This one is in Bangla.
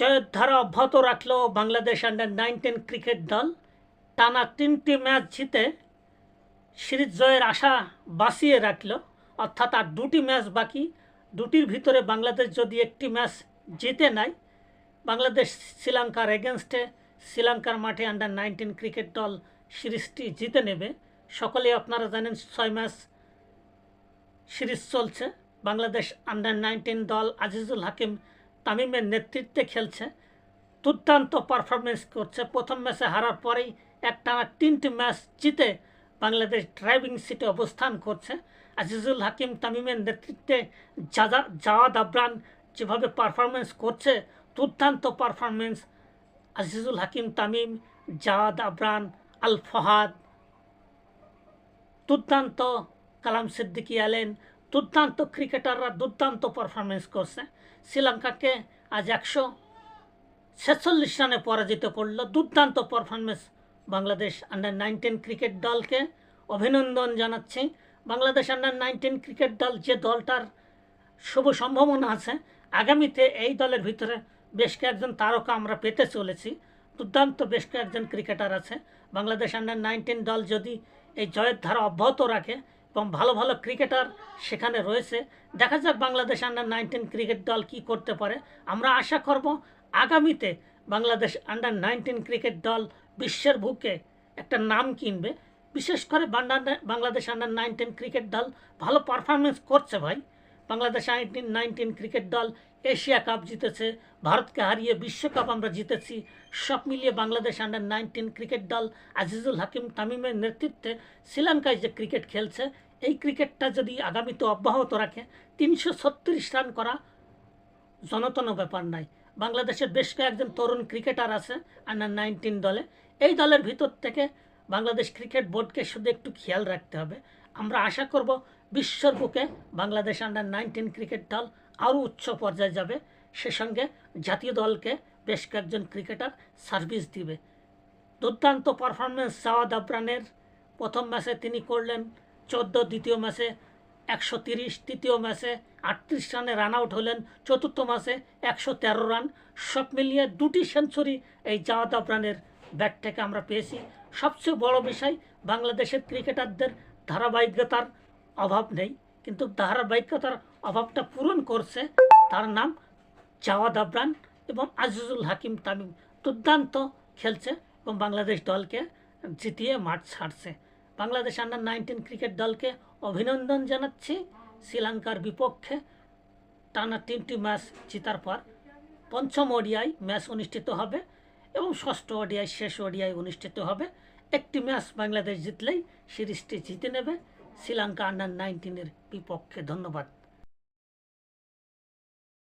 জয়ের ধারা অব্যাহত রাখল বাংলাদেশ আন্ডার নাইনটিন ক্রিকেট দল। টানা তিনটি ম্যাচ জিতে সিরিজ জয়ের আশা বাঁচিয়ে রাখল। অর্থাৎ আর দুটি ম্যাচ বাকি। দুটির ভিতরে বাংলাদেশ যদি একটি ম্যাচ জিতে নেয়, বাংলাদেশ শ্রীলঙ্কার এগেনস্টে শ্রীলঙ্কার মাঠে আন্ডার নাইনটিন ক্রিকেট দল সিরিজটি জিতে নেবে। সকলেই আপনারা জানেন ছয় ম্যাচ সিরিজ চলছে। বাংলাদেশ আন্ডার নাইনটিন দল আজিজুল হাকিম তামিমের নেতৃত্বে খেলছে। দুর্দান্ত পারফরমেন্স করছে। প্রথম ম্যাচে হারার পরেই একটানা তিনটি ম্যাচ জিতে বাংলাদেশ ড্রাইভিং সিটে অবস্থান করছে। আজিজুল হাকিম তামিমের নেতৃত্বে জাদা জাওয়াদ আবরান যেভাবে পারফরমেন্স করছে, দুর্দান্ত পারফরমেন্স আজিজুল হাকিম, তামিম, জাওয়াদ আবরান আল ফহাদ দুর্দান্ত কালাম সিদ্দিকি আলেন দুর্দান্ত ক্রিকেটাররা দুর্দান্ত পারফরমেন্স করছে। শ্রীলঙ্কাকে আজ একশো ছেচল্লিশ রানে পরাজিত করল। দুর্দান্ত performance Bangladesh under nineteen cricket দলকে। অভিনন্দন জানাচ্ছি। বাংলাদেশ আন্ডার নাইনটিন ক্রিকেট দল যে দলটার শুভ সম্ভাবনা আছে, আগামীতে এই দলের ভিতরে বেশ কয়েকজন তারকা আমরা পেতে চলেছি। দুর্দান্ত বেশ কয়েকজন ক্রিকেটার আছে। বাংলাদেশ আন্ডার নাইনটিন দল যদি এই জয়ের ধারা অব্যাহত রাখে এবং ভালো ভালো ক্রিকেটার সেখানে রয়েছে। দেখা যাক বাংলাদেশ আন্ডার নাইনটিন ক্রিকেট দল কি করতে পারে। আমরা আশা করব আগামীতে বাংলাদেশ আন্ডার নাইনটিন ক্রিকেট দল বিশ্বের বুকে একটা নাম কিনবে। বিশেষ করে বাংলাদেশ আন্ডার নাইনটিন ক্রিকেট দল ভালো পারফরমেন্স করছে ভাই। বাংলাদেশ নাইনটিন নাইনটিন ক্রিকেট দল এশিয়া কাপ জিতেছে, ভারতকে হারিয়ে বিশ্বকাপ আমরা জিতেছি। সব মিলিয়ে বাংলাদেশ আন্ডার নাইনটিন ক্রিকেট দল আজিজুল হাকিম তামিমের নেতৃত্বে শ্রীলঙ্কায় যে ক্রিকেট খেলছে এই ক্রিকেটটা যদি আগামীতে অব্যাহত রাখে, তিনশো ছত্রিশ রান করা জনতন ব্যাপার নাই বাংলাদেশের বেশ কয়েকজন তরুণ ক্রিকেটার আছে আন্ডার নাইনটিন দলে। এই দলের ভিতর থেকে বাংলাদেশ ক্রিকেট বোর্ডকে শুধু একটু খেয়াল রাখতে হবে। আমরা আশা করব বিশ্বর বুকে বাংলাদেশ আন্ডার নাইনটিন ক্রিকেট দল আরও উচ্চ পর্যায়ে যাবে। সে সঙ্গে জাতীয় দলকে বেশ কয়েকজন ক্রিকেটার সার্ভিস দিবে। দুর্দান্ত পারফরমেন্স সাওয়াদ আবরানের প্রথম ম্যাচে তিনি করলেন চোদ্দ দ্বিতীয় ম্যাচে একশো তিরিশ, তৃতীয় ম্যাচে আটত্রিশ রানে রান আউট হলেন, চতুর্থ ম্যাচে একশো তেরো রান। সব মিলিয়ে দুটি সেঞ্চুরি এই জাওয়াদ আবরানের ব্যাট থেকে আমরা পেয়েছি। সবচেয়ে বড় বিষয়, বাংলাদেশের ক্রিকেটারদের ধারাবাহিকতার অভাব নেই, কিন্তু ধারাবাহিকতার অভাবটা পূরণ করছে তার নাম জাওয়াদ আবরান এবং আজিজুল হাকিম তামিম। দুর্দান্ত খেলছে এবং বাংলাদেশ দলকে জিতিয়ে মাঠ ছাড়ছে। বাংলাদেশ আন্ডার নাইনটিন ক্রিকেট দলকে অভিনন্দন জানাচ্ছি। শ্রীলঙ্কার বিপক্ষে টানা তিনটি ম্যাচ জেতার পর পঞ্চম ওডিআই ম্যাচ অনুষ্ঠিত হবে এবং ষষ্ঠ ওডিআই, শেষ ওডিআই অনুষ্ঠিত হবে। একটি ম্যাচ বাংলাদেশ জিতলেই সিরিজটি জিতে নেবে। শ্রীলঙ্কা আন্ডার নাইনটিনের বিপক্ষে। ধন্যবাদ।